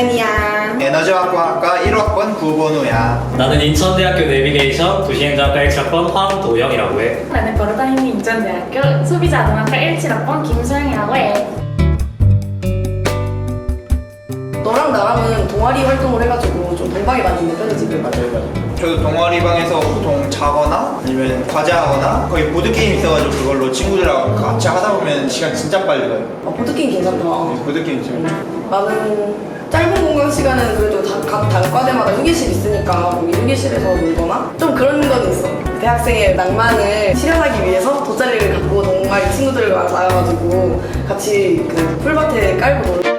한림과학부 16학번 장미연이야. 에너지화학과 1학번 구본우야. 나는 인천대학교 내비게이션 도시행정학과 1학번 황도영이라고 해. 나는 걸어다니는 인천대학교 소비자동학과 17학번 김소영이라고 해. 너랑 나랑은 동아리 활동을 해가지고 좀 동방에 많이 있는 편이지. 맞아요, 맞아요. 저도 동아리방에서 보통 자거나 아니면 과제하거나 거의 보드게임 있어가지고 그걸로 친구들하고 같이 하다 보면 시간 진짜 빨리 가요. 아, 보드게임 괜찮다. 보드게임 재밌죠. 나는 짧은 공강 시간은 그래도 다- 각 단과대마다 휴게실 있으니까 거기 휴게실에서 놀거나 좀 그런 건 있어. 대학생의 낭만을 실현하기 위해서 돗자리를 갖고 동아리 친구들과 나가가지고 같이 그 풀밭에 깔고 놀.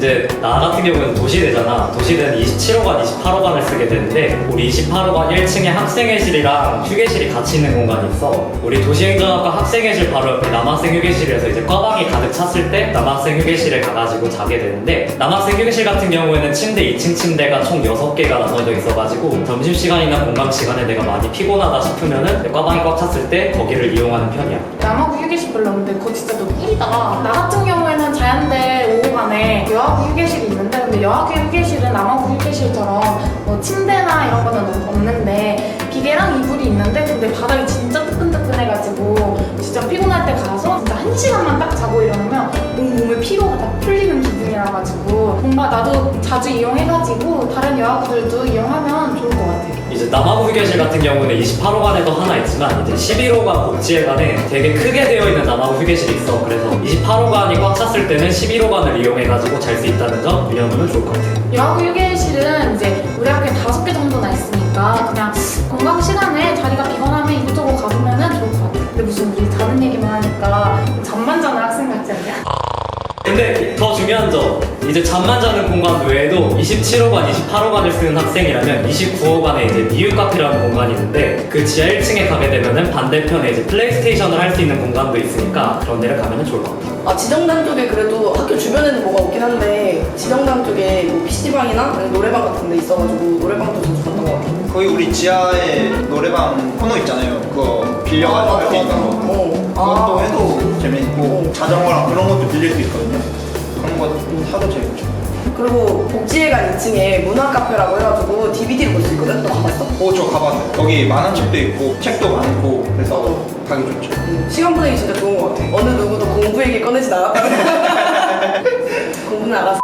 이제 나 같은 경우는 도시대잖아. 도시대는 27호관, 28호관을 쓰게 되는데 우리 28호관 1층에 학생회실이랑 휴게실이 같이 있는 공간이 있어. 우리 도시행정학과 학생회실 바로 옆에 남학생 휴게실에서 이제 과방이 가득 찼을 때 남학생 휴게실에 가가지고 자게 되는데 남학생 휴게실 같은 경우에는 침대 2층 침대가 총 6개가 나눠져 있어가지고 점심시간이나 공강 시간에 내가 많이 피곤하다 싶으면은 과방이 꽉 찼을 때 거기를 이용하는 편이야. 남하고 휴게실 불렀는데 그거 진짜 너무 꿀이다. 나 같은 경우에는 자연대 5호 반에 여하고 휴게실이 있는데 근데 여하고 휴게실은 남하고 휴게실처럼 뭐 침대나 이런 거는 없- 없는데 기계랑 이불이 있는데 근데 바닥이 진짜 뜨끈뜨끈해가지고 진짜 피곤할 때 가서 진짜 한 시간만 딱 자고 일어나면 너무 몸에 피로가 다 풀리는 기분이라 가지고 뭔가 나도 자주 이용해가지고 다른 여학들도 이용하면 좋을 것 같아. 이제 남아부 휴게실 같은 경우는 28호관에도 하나 있지만 이제 11호관 복지회관에 되게 크게 되어 있는 남아부 휴게실이 있어. 그래서 28호관이 꽉 찼을 때는 11호관을 이용해가지고 잘 수 있다는 점 이용하면 좋을 것 같아. 여하고 휴게실은 이제 우리 학교에 다섯 개 정도나 있으니까 그냥 공강 시간에 자리가 비거나면 이곳저곳 가보면은 좋을 것 같아. 근데 무슨 우리 다른 얘기만 하니까 잠만 자는 학생 같지 않냐? 근데 더 중요한 점 이제 잠만 자는 공간 외에도 27호관, 28호관을 쓰는 학생이라면 29호관에 이제 미유 카페라는 공간이 있는데 그 지하 1층에 가게 되면은 반대편에 이제 플레이스테이션을 할 수 있는 공간도 있으니까 그런 데를 가면 좋을 것 같아. 아 지정단 쪽에 그래도 학교 주변에는 뭐가 없긴 한데 지정단 쪽에 뭐 PC방이나 노래방 같은 데 있어가지고 노래방도 자주 갔던 것 같아. 거기 우리 지하에 노래방 코너 있잖아요. 그거 빌려가지고 할 수 있는 거. 어. 그것도 아. 해도 재밌고 어. 자전거랑 그런 것도 빌릴 수 있거든요. 그런 거 타도 재밌죠. 그리고 복지회관 2층에 문화 카페라고 해가지고 DVD를 볼 수 있거든. 너 가봤어? 오, 저 가봤어요. 거기 만원 책도 있고 책도 많고 그래서 어. 가기 좋죠. 시간 보내기 진짜 좋은 것 같아. 어느 누구도 공부 얘기 꺼내진 않았다는 공부는 알았어.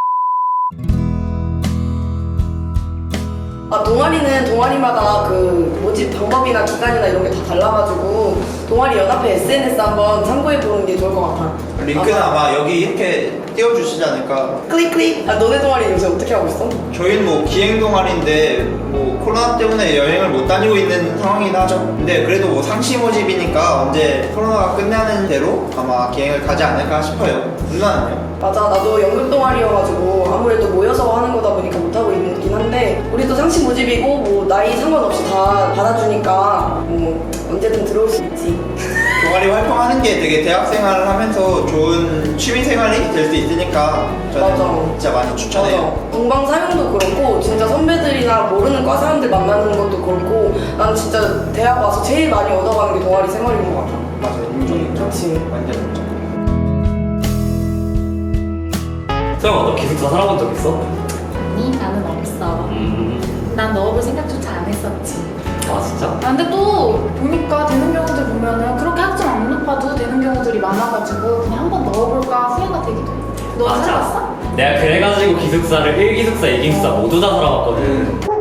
아 동아리는 동아리마다 그 모집 방법이나 기간이나 이런 게 다 달라가지고 동아리 연합회 SNS 한번 참고해 보는 게 좋을 것 같아. 링크는 아, 아마 여기 이렇게 띄워주시지 않을까. 클릭 클릭. 아 너네 동아리 요새 어떻게 하고 있어? 저희는 뭐 기행 동아리인데 뭐 코로나 때문에 여행을 못 다니고 있는 상황이긴 하죠. 근데 그래도 뭐 상시 모집이니까 언제 코로나가 끝나는 대로 아마 기행을 가지 않을까 싶어요. 누나는요? 맞아 나도 연극 동아리여가지고 아무래도 모여서 하는 거다 보니까 못 하고 있 긴 한데 우리도 상시 모집이고 뭐 나이 상관없이 다 받아주니까 뭐 언제든 들어올 수 있지. 동아리 활동하는 게 되게 대학 생활을 하면서 좋은 취미 생활이 될 수 있으니까 저는 맞아. 진짜 많이 추천해요. 맞아. 동방 사용도 그렇고 진짜 선배들이나 모르는 과 사람들 만나는 것도 그렇고 난 진짜 대학 와서 제일 많이 얻어가는 게 동아리 생활인 것 같아. 맞아요. 인정이 그렇지. 완전 인정. 소영아 너 기숙사 살아본 적 있어? 아니 나는 없어. 음. 난 넣어볼 생각조차 안 했었지. 아 진짜? 아, 근데 또 보니까 되는 경우들 보면은 그렇게 학점 안 높아도 되는 경우들이 많아가지고 그냥 한번 넣어볼까 후회가 되기도 해. 너 맞아. 살았어? 내가 그래가지고 기숙사를 1기숙사, 2기숙사 모두 다 살아봤거든.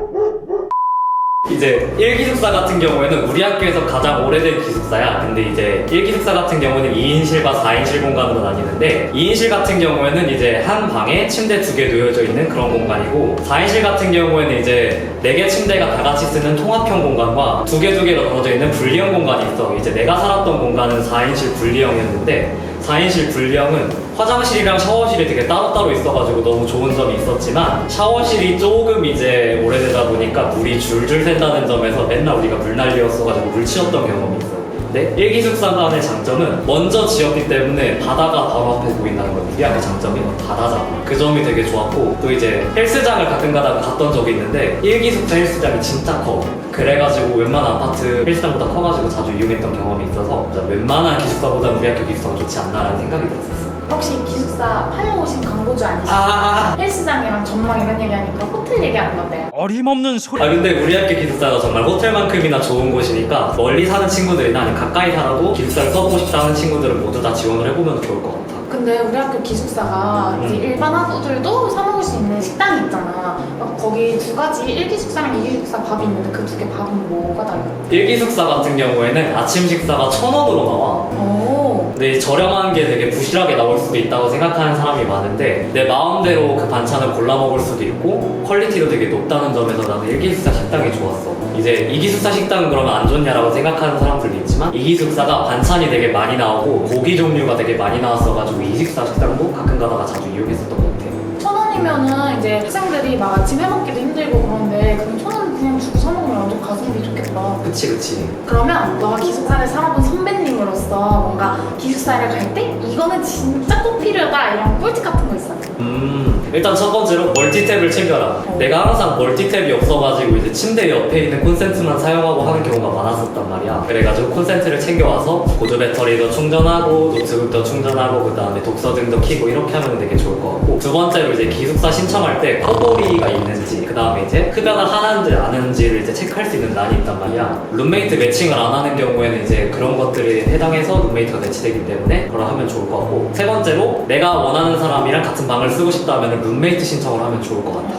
이제 1기숙사 같은 경우에는 우리 학교에서 가장 오래된 기숙사야. 근데 이제 1기숙사 같은 경우는 2인실과 4인실 공간으로 나뉘는데 2인실 같은 경우에는 이제 한 방에 침대 두 개 놓여져 있는 그런 공간이고 4인실 같은 경우에는 이제 네개 침대가 다 같이 쓰는 통합형 공간과 두 개 두개 나눠져 있는 분리형 공간이 있어. 이제 내가 살았던 공간은 4인실 분리형이었는데 4인실 분리형은 화장실이랑 샤워실이 되게 따로따로 있어가지고 너무 좋은 점이 있었지만 샤워실이 조금 이제 오래되다 보니까 물이 줄줄 샌다는 점에서 맨날 우리가 물난리였어가지고 물 치웠던 경험이 있어. 근데 일기숙사 간의 장점은 먼저 지었기 때문에 바다가 바로 앞에 보인다는 거예요. 우리 학교 장점이 바다잖아. 그 점이 되게 좋았고 또 이제 헬스장을 가끔 가다가 갔던 적이 있는데 일기숙사 헬스장이 진짜 커. 그래가지고 웬만한 아파트 헬스장보다 커가지고 자주 이용했던 경험이 있어서 웬만한 기숙사보다 우리 학교 기숙사가 좋지 않나라는 생각이 들었었어. 혹시 기숙사 팔러 오신 광고주 아니시죠? 아, 헬스장이랑 전망 이런 얘기하니까 호텔 얘기하는 건데요. 어림없는 소리. 아 근데 우리 학교 기숙사가 정말 호텔만큼이나 좋은 곳이니까 멀리 사는 친구들이나 아니면 가까이 살아도 기숙사를 써보고 싶다 하는 친구들은 모두 다 지원을 해보면 좋을 것 같아. 근데 우리 학교 기숙사가 이제 음. 일반 학우들도 사 먹을 수 있는 식당이 있잖아. 막 거기 두 가지 일기숙사랑 이기숙사 밥이 있는데 그 두 개 밥은 뭐가 달라? 일기 숙사 같은 경우에는 아침 식사가 천 원으로 나와. 오. 근데 이 저렴한 게 되게 부실하게 나올 수도 있다고 생각하는 사람이 많은데 내 마음대로 그 반찬을 골라 먹을 수도 있고 퀄리티도 되게 높다는 점에서 나는 일기숙사 식당이 좋았어. 이제 이기숙사 식당은 그러면 안 좋냐라고 생각하는 사람들도 있지만 이기숙사가 반찬이 되게 많이 나오고 고기 종류가 되게 많이 나왔어가지고 이기숙사 식당도 가끔 가다가 자주 이용했었던 것 같아. 천 원이면은 이제 학생들이 막 아침 해먹기도 힘들고 그런데 그럼 천 원 그냥 주고 사 먹으면 완전 가성비 좋겠다. 그치 그치. 그러면 너가 기숙사를 살아본 선배님으로서 뭔가 기숙사를 갈 때 이거는 진짜 꼭 필요하다 이런 꿀팁 같은 거 있어? 음, 일단 첫 번째로 멀티탭을 챙겨라. 어. 내가 항상 멀티탭이 없어가지고 이제 침대 옆에 있는 콘센트만 사용하고 하는 경우가 많았었단 말이야. 그래가지고 콘센트를 챙겨와서 보조 배터리도 충전하고 노트북도 충전하고 그 다음에 독서등도 켜고 이렇게 하면 되게 좋을 것 같고 두 번째로 이제 기숙사 신청할 때 코골이가 있는지 그 다음에 이제 흡연을 하는지 안 하는지를 이제 체크할 수 있는 난이 있단 말이야. 룸메이트 매칭을 안 하는 경우에는 이제 그런 것들이 해당해서 룸메이트가 매치되기 때문에 그걸 하면 좋을 것 같고 세 번째로 내가 원하는 사람이랑 같은 방을 쓰고 싶다면 룸메이트 신청을 하면 좋을 것 같아.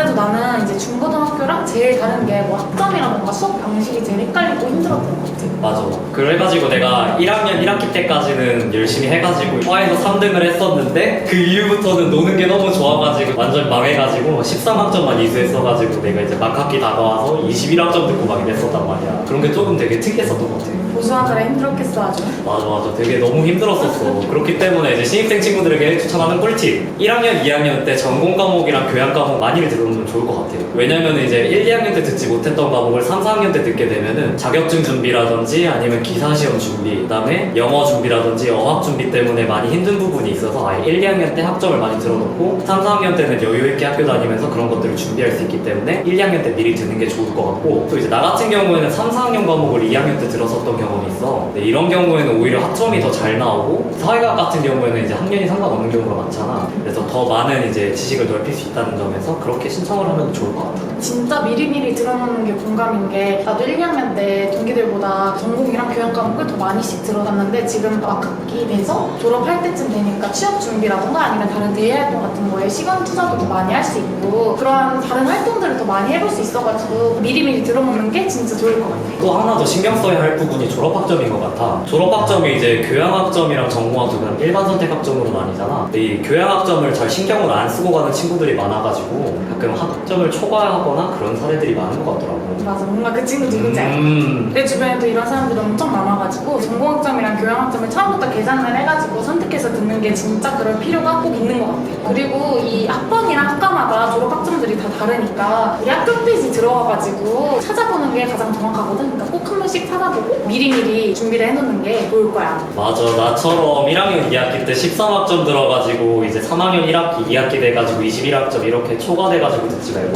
아무래도 나는 이제 중고등학교랑 제일 다른 게 뭐 학점이라던가 수업 방식이 제일 헷갈리고 힘들었던 것 같아. 맞아. 그래가지고 내가 1학년 1학기 때까지는 열심히 해가지고 과에서 3등을 했었는데 그 이후부터는 노는 게 너무 좋아가지고 완전 망해가지고 13학점만 이수했어가지고 내가 이제 막학기 다가와서 21학점 듣고 막 이랬었단 말이야. 그런 게 조금 되게 특이했었던 것 같아. 보수하느라 힘들었겠어 아주. 맞아 맞아 되게 너무 힘들었었어 그렇기 때문에 이제 신입생 친구들에게 추천하는 꿀팁 1학년 2학년 때 전공 과목이랑 교양 과목 많이 들어 오면 좋을 것 같아요. 왜냐면 이제 1, 2학년 때 듣지 못했던 과목을 3, 4학년 때 듣게 되면은 자격증 준비라든지 아니면 기사 시험 준비 그 다음에 영어 준비라든지 어학 준비 때문에 많이 힘든 부분이 있어서 아예 1, 2학년 때 학점을 많이 들어놓고 3, 4학년 때는 여유 있게 학교 다니면서 그런 것들을 준비할 수 있기 때문에 1, 2학년 때 미리 듣는 게 좋을 것 같고 또 이제 나 같은 경우에는 3, 4학년 과목을 2학년 때 들었었던 경험이 있어. 근데 이런 경우에는 오히려 학점이 더 잘 나오고 사회학 같은 경우에는 이제 학년이 상관없는 경우가 많잖아. 그래서 더 많은 이제 지식을 넓힐 수 있다는 점에서 그렇게 신 청을 하면 좋을 것 같아 진짜 미리미리 들어놓는 게 공감인 게 나도 1, 2학년 때 동기들보다 전공이랑 교양 과목을 더 많이씩 들어갔는데 지금 막학기 돼서 졸업할 때쯤 되니까 취업 준비라던가 아니면 다른 대외 활동 같은 거에 시간 투자도 더 많이 할 수 있고 그런 다른 활동들을 더 많이 해볼 수 있어가지고 미리미리 들어놓는 게 진짜 좋을 것 같아. 또 하나 더 신경 써야 할 부분이 졸업학점인 것 같아. 졸업학점이 이제 교양학점이랑 전공학점이랑 일반 선택학점으로 나뉘잖아. 근데 이 교양학점을 잘 신경을 안 쓰고 가는 친구들이 많아가지고 가끔 학점을 초과하 거나 그런 사례들이 많은 것 같더라고. 맞아 뭔가 그 친구 누군지 알겠다. 음, 내 주변에도 이런 사람들이 엄청 많아가지고 전공학점이랑 교양학점을 처음부터 계산을 해가지고 선택해서 듣는 게 진짜 그럴 필요가 꼭 있는 것 같아. 그리고 이 학번이랑 학과마다 졸업학점들이 다 다르니까 우리 학교 홈페이지 들어가가지고 찾아보는 게 가장 정확하거든. 그러니까 꼭 한 번씩 찾아보고 미리미리 준비를 해놓는 게 좋을 거야. 맞아. 나처럼 1학년 2학기 때 13학점 들어가지고 이제 3학년 1학기, 2학기 돼가지고 21학점 이렇게 초과돼가지고 듣지 말고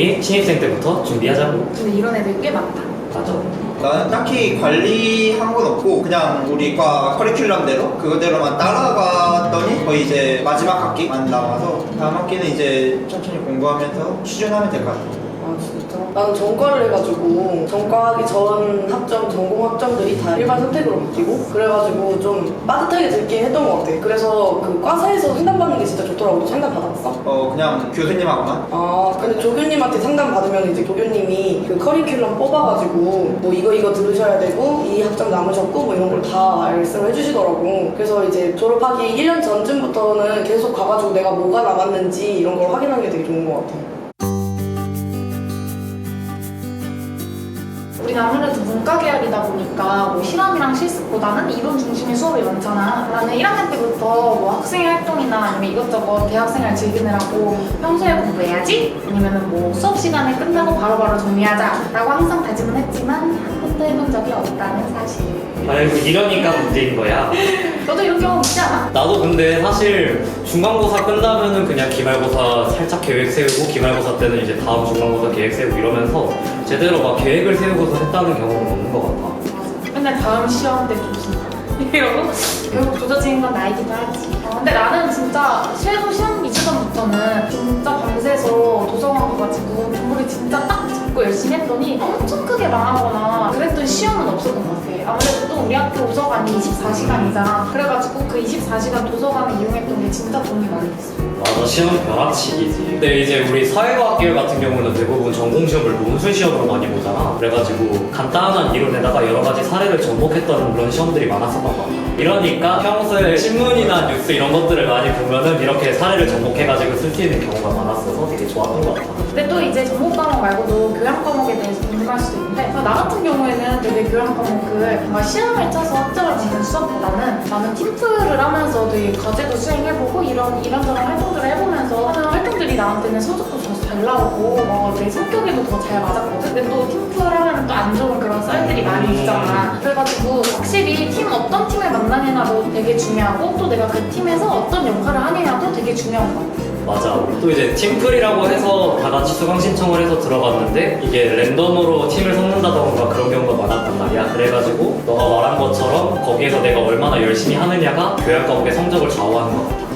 미리미리 신입생 때부터 준비하자고. 근데 이런 애들 꽤 많다. 맞아. 나는 딱히 관리한 건 없고 그냥 우리 과 커리큘럼대로 그거대로만 따라갔더니 거의 이제 마지막 학기만 남아서 다음 학기는 이제 천천히 공부하면서 수준하면 될 것 같아. 아 진짜? 나는 전과를 해가지고 전과하기 전 학점, 전공 학점들이 다 일반 선택으로 바뀌고 그래가지고 좀 빠듯하게 듣긴 했던 것 같아. 그래서 그 과사에서 상담받는 게 진짜 좋더라고. 너 상담 받았어? 어 그냥 교수님하고만? 아 근데 조교님한테 상담 받으면 이제 조교님이 그 커리큘럼 뽑아가지고 뭐 이거 이거 들으셔야 되고 이 학점 남으셨고 뭐 이런 걸 다 말씀을 해주시더라고. 그래서 이제 졸업하기 1년 전쯤부터는 계속 가가지고 내가 뭐가 남았는지 이런 걸 확인하는 게 되게 좋은 것 같아 우리는 아무래도 문과 계열이다 보니까 뭐 실험이랑 실습보다는 이론 중심의 수업이 많잖아. 나는 1학년 때부터 뭐 학생 활동이나 아니면 이것저것 대학생활 즐기느라고 평소에 공부해야지 아니면은 뭐 수업 시간에 끝나고 바로바로 정리하자라고 항상 다짐은 했지만 한 번도 해본 적이 없다는 사실. 아이고 이러니까 문제인 거야. 너도 이런 경험 있지 않아? 나도 근데 사실 중간고사 끝나면은 그냥 기말고사 살짝 계획 세우고 기말고사 때는 이제 다음 중간고사 계획 세우고 이러면서 제대로 막 계획을 세우고서 했다는 경험은 없는 것 같아. 맨날 다음 시험 때 조심 이러고 결국 조져지는 건 나이기도 하지. 어, 근데 나는 진짜 최소 시험 이주 전부터는 진짜 밤새서 도서관 가가지고 공부를 진짜 딱 잡고 열심히 했더니 엄청 크게 망하거나 그랬던 시험은 없었던 것 같아. 아무래도 또 우리 학교 도서관이 24시간이잖아. 그래가지고 그 24시간 도서관을 이용했던 게 진짜 도움이 많이 됐어. 맞아 시험 벼락치기지. 근데 이제 우리 사회과학계열 같은 경우는 대부분 전공 시험을 논술 시험으로 많이 보잖아. 그래가지고 간단한 이론에다가 여러 가지 사례를 접목했던 그런 시험들이 많았었던 것 같아. 이러니 까 평소에 신문이나 뉴스 이런 것들을 많이 보면은 이렇게 사례를 접목해가지고 쓸 수 있는 경우가 많았어서 되게 좋았던 것 같아 근데 또 이제 전공 과목 말고도 교양 과목에 대해서 궁금할 수도 있는데 나 같은 경우에는 되게 교양 과목을 뭔가 시험을 쳐서 학점을 받는 수업보다는 나는 팀플을 하면서 되게 과제도 수행해보고 이런 이런저런 활동들을 해보면서 하는 활동들이 나한테는 더 잘 나오고 뭐내 성격에도 더 잘 맞았거든. 근데 또 팀플 하면 또 안 좋은 그런 썰들이 많이 있잖아. 그래가지고 확실히 팀 어떤 팀을 만나느냐도 되게 중요하고 또 내가 그 팀에서 어떤 역할을 하느냐도 되게 중요한 것 같아. 맞아. 또 이제 팀플이라고 해서 다 같이 수강 신청을 해서 들어갔는데 이게 랜덤으로 팀을 섞는다던가 그런 경우가 많았단 말이야. 그래가지고 너가 말한 것처럼 거기에서 내가 얼마나 열심히 하느냐가 교양 과목의 성적을 좌우하는 것 같아.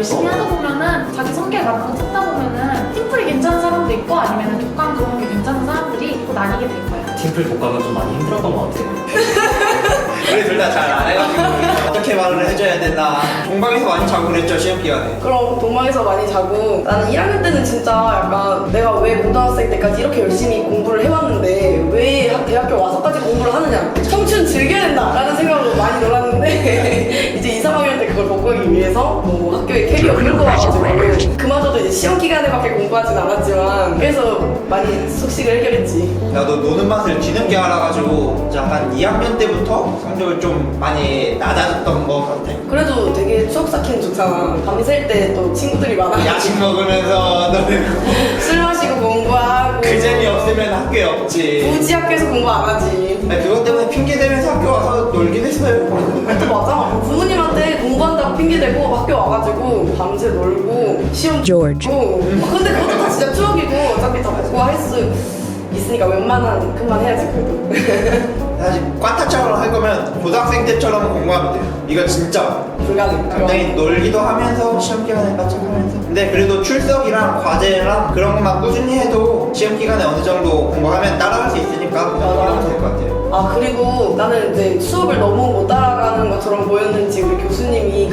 열심히 하다 보면은 자기 성격 맞는 거 찾다 보면은 팀플이 괜찮은 사람도 있고 아니면은 독감 그런 게 괜찮은 사람들이 또 나뉘게 될 거야. 팀플 독감은 좀 많이 힘들었던 것 같아. 우리 둘 다 잘 안 해가지고 어떻게 말을 해줘야 되나. 공방에서 많이 자고 그랬죠 시험 기간에? 그럼 동방에서 많이 자고. 나는 1학년 때는 진짜 약간 내가 왜 고등학생 때까지 이렇게 열심히 공부를 해왔는데 왜 학- 대학교 와서까지 공부를 하느냐. 청춘 즐겨야 된다라는 생각으로 많이 놀았는데 이제 2, 3학년 때 그걸 복구하기 위해서 뭐 학교에 캐리어 끌고 와가지고 그마저도 이제 시험 공부하진 않았지만 그래서 많이 숙식을 해결했지. 나도 노는 맛을 뒤늦게 알아가지고 진짜 한 2학년 때부터 성적을 좀 많이 낮아졌던 것 같아. 그래도 되게 추억 쌓기는 좋잖아. 밤샐 때 또 친구들이 많아 야식 먹으면서 놀고 술 마시고 공부하고. 그 재미 없으면 학교에 없지. 굳이 학교에서 공부 안 하지. 근데 그것 때문에 핑계 대면서 학교 와서 놀긴 했어요. 그것도 맞아. 부모님한테 공부한다고 핑계대고 학교 와가지고 밤새 놀고 시험 George. 보고. 근데 그것도 다 진짜 추억이고 어차피 다 복구할 수 있으니까 웬만한 그만 해야지 그래도. 사실 과타처럼 할 거면 고등학생 때처럼 공부하면 돼요 이거 진짜 불가능. 굉장히 놀기도 하면서 시험 기간에 바짝하면서 근데 그래도 출석이랑 과제랑 그런 것만 꾸준히 해도 시험 기간에 어느 정도 공부하면 따라갈 수 있으니까 그냥 하면 될것 같아요 아 그리고 나는 이제 수업을 너무 못 따라가는 것처럼 보였는지 우리 교수님이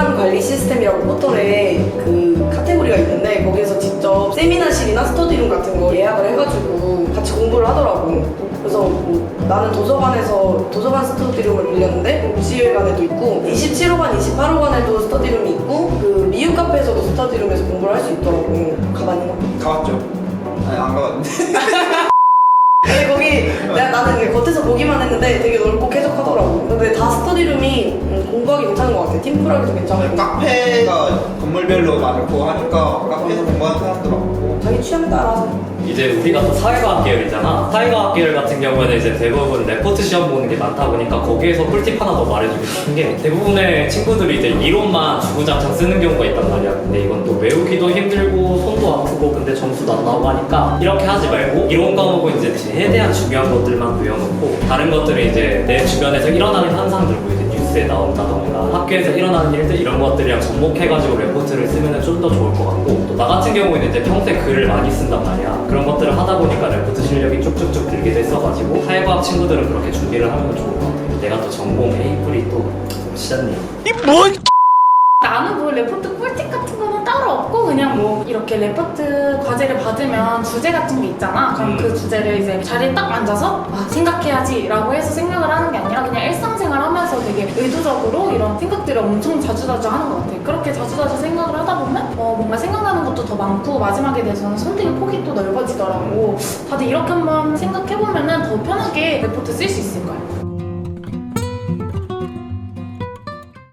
공간 관리 시스템이라고 포털에 그 카테고리가 있는데 거기에서 직접 세미나실이나 스터디룸 같은 거 예약을 해가지고 같이 공부를 하더라고. 그래서 뭐 나는 도서관에서 도서관 스터디룸을 빌렸는데 옥시회관에도 있고 27호관, 28호관에도 스터디룸이 있고 그 미유 카페에서도 스터디룸에서 공부를 할 수 있더라고. 가봤니? 가봤죠? 아니 안 가봤는데 거기 내가 나는 그냥 겉에서 보기만 했는데 되게 넓고 쾌적하더라고. 근데 다 스터디룸이 음, 공부하기 괜찮은 것 같아. 팀플하기도 괜찮고. 카페가 건물별로 많고 하니까 카페에서 공부하는 사람도 많고 자기 취향 따라서. 이제 우리가 또 사회과학 계열이잖아. 사회과학 계열 같은 경우에는 이제 대부분 레포트 시험 보는 게 많다 보니까 거기에서 꿀팁 하나 더 말해주고 싶은 게 대부분의 친구들이 이제 이론만 주구장창 쓰는 경우가 있단 말이야. 근데 이건 또 외우기도 힘들고 아프고 근데 점수도 안 나오고 하니까 이렇게 하지 말고 이론 과목은 이제 최대한 중요한 것들만 외워놓고 다른 것들은 이제 내 주변에서 일어나는 현상들 뭐 이제 뉴스에 나온다던가 학교에서 일어나는 일들 이런 것들이랑 접목해가지고 레포트를 쓰면 좀 더 좋을 것 같고 또 나 같은 경우에는 이제 평소에 글을 많이 쓴단 말이야. 그런 것들을 하다 보니까 레포트 실력이 쭉쭉쭉 늘게 됐어가지고 사회과학 친구들은 그렇게 준비를 하면 좋을 것 같아 내가 또 전공 에이프리 또 시장님 나는 뭐 레포트 꿀팁 같은 거는 따로 없고 그냥 뭐 이렇게 레포트 과제를 받으면 주제 같은 게 있잖아. 그럼 음. 그 주제를 이제 자리에 딱 앉아서 아, 생각해야지라고 해서 생각을 하는 게 아니라 그냥 일상생활 하면서 되게 의도적으로 이런 생각들을 엄청 자주자주 하는 것 같아. 그렇게 자주자주 생각을 하다 보면 어, 뭔가 생각나는 것도 더 많고 마지막에 대해서는 선택의 폭이 또 넓어지더라고. 다들 이렇게 한번 생각해보면은 더 편하게 레포트 쓸 수 있을 거야.